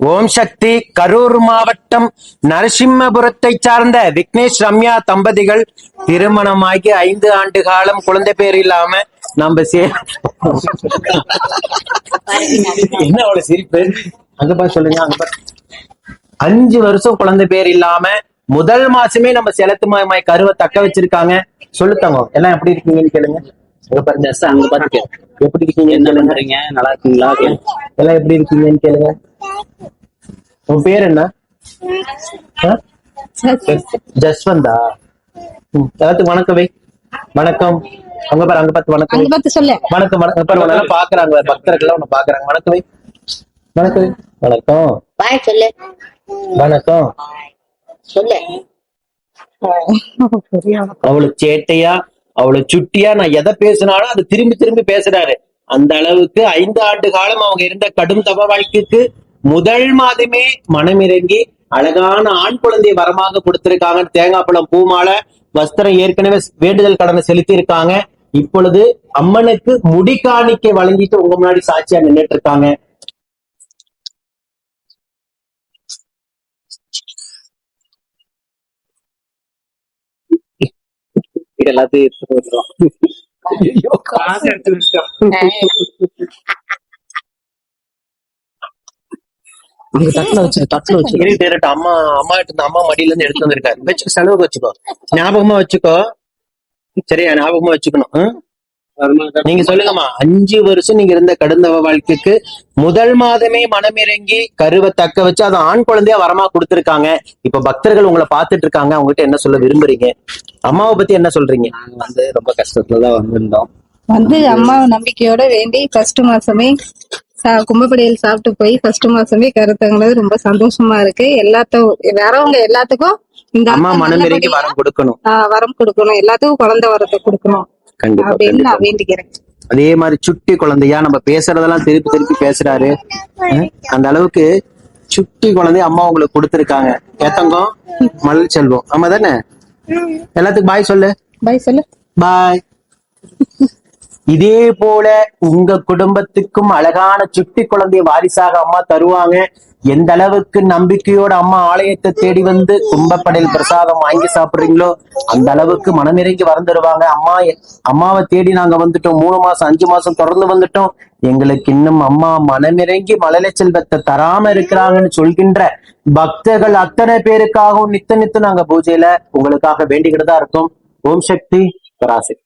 ஓம் சக்தி கரூர் மாவட்டம் நரசிம்மபுரத்தை சார்ந்த விக்னேஷ் ரம்யா தம்பதிகள் திருமணமாகி ஐந்து ஆண்டு காலம் குழந்தை பேர் இல்லாம நம்ம சே என்ன அவ்வளவு சிரிப்பு? அங்க பாரு சொல்லுங்க அங்க பாரு. அஞ்சு வருஷம் குழந்தை பேர் இல்லாம முதல் மாசமே நம்ம செலத்து மாய் கருவை தக்க வச்சிருக்காங்க. சொல்லுத்தாங்க எல்லாம் எப்படி இருக்கீங்கன்னு கேளுங்க. அங்க பாருங்க ஜஸ்ட் அங்க பாத்து கேளு. எப்படி இருக்கீங்க என்ன பண்றீங்க? நல்லா இருக்கீங்களா? கேளு. எல்லாம் எப்படி இருக்கீங்கன்னு கேளுங்க. உன் பேர் என்ன? ஜஸ்வந்தா. எல்லாத்துக்கும் வணக்கம் வை. வணக்கம். அங்க பாரு அங்க பார்த்து வணக்கம் பார்த்து சொல்லு வணக்கம் வணக்கம். பாரு உன்னை எல்லாம் பாக்குறாங்க பக்தர்கள் உன்னை பாக்குறாங்க. வணக்கம் வை. வணக்கம் வை. வணக்கம். பாய் சொல்லு. வணக்கம். சொல்லு. அவ்வளவு சேட்டையா அவ்வளவு சுட்டியா நான் எதை பேசினாலும் அது திரும்பி திரும்பி பேசுறாரு. அந்த அளவுக்கு ஐந்து ஆண்டு காலம் அவங்க இருந்த கடும் தப வாழ்க்கைக்கு முதல் மாதமே மனமிறங்கி அழகான ஆண் குழந்தையை வரமாக கொடுத்திருக்காங்க. தேங்காய் பழம் பூமாலை வஸ்திரம் ஏற்கனவே வேண்டுதல் கடனை செலுத்தி இருக்காங்க இப்பொழுது அம்மனுக்கு முடி காணிக்கை வழங்கிட்டு உங்க முன்னாடி சாட்சியா நின்னுட்டு இருக்காங்க எல்லாத்தையும் அங்க தட்டுல வச்சு தட்டுல வச்சு. இருட்டு அம்மா அம்மா கிட்ட அம்மா மடியில இருந்து எடுத்து வந்திருக்காரு. வச்சுக்கோ செலவுக்கு வச்சுக்கோ. ஞாபகமா வச்சுக்கோ. சரியா ஞாபகமா வச்சுக்கணும். நீங்க சொல்லுங்கம்மா. அஞ்சு வருஷம் நீங்க இருந்த கடுந்தவ வாழ்க்கைக்கு முதல் மாதமே மனமிறங்கி கருவை தக்க வச்சு அது ஆண் குழந்தையா வரமா கொடுத்திருக்காங்க. இப்ப பக்தர்கள் உங்களை பார்த்துட்டு இருக்காங்க. அவங்ககிட்ட என்ன சொல்ல விரும்புறீங்க? அம்மாவை பத்தி என்ன சொல்றீங்க? நாங்க வந்து ரொம்ப கஷ்டத்துலதான் வந்திருந்தோம். வந்து அம்மா நம்பிக்கையோட வேண்டி ஃபர்ஸ்ட் மாசமே கும்பப்படியல் சாப்பிட்டு போய் ஃபர்ஸ்ட் மாசமே கருத்தங்கிறது ரொம்ப சந்தோஷமா இருக்கு. எல்லாத்த வரவங்க எல்லாத்துக்கும் இந்த அம்மா மனமிறங்கி வரம் கொடுக்கணும். வரம் கொடுக்கணும். எல்லாத்துக்கும் குழந்தை வரத்தை கொடுக்கணும். அப்படின்னு கண்டிப்பா. நான் வேண்டிக்கிறேன். அதே மாதிரி சுட்டி குழந்தையா நம்ம பேசுறதெல்லாம் திருப்பி திருப்பி பேசுறாரு. அந்த அளவுக்கு சுட்டி குழந்தைய அம்மா உங்களுக்கு கொடுத்திருக்காங்க. ஏத்தங்கம் மலர் செல்வம். ஆமா தானே? எல்லாத்துக்கும் பாய் சொல்லு. பாய் சொல்லு. பாய் இதே போல உங்க குடும்பத்துக்கும் அழகான சுட்டி குழந்தைய வாரிசாக அம்மா தருவாங்க. எந்த அளவுக்கு நம்பிக்கையோட அம்மா ஆலயத்தை தேடி வந்து கும்பப்படையில் பிரசாதம் வாங்கி சாப்பிடுறீங்களோ அந்த அளவுக்கு மனமிறங்கி வரந்துருவாங்க அம்மா அம்மாவை தேடி நாங்க வந்துட்டோம். மூணு மாசம் அஞ்சு மாசம் தொடர்ந்து வந்துட்டோம். எங்களுக்கு இன்னும் அம்மா மனமிறங்கி மழலை செல்வத்தை தராம இருக்கிறாங்கன்னு சொல்கின்ற பக்தர்கள் அத்தனை பேருக்காகவும் நித்த நித்த நாங்க பூஜையில உங்களுக்காக வேண்டிக்கிட்டு தான் இருக்கோம். ஓம் சக்தி பராசக்தி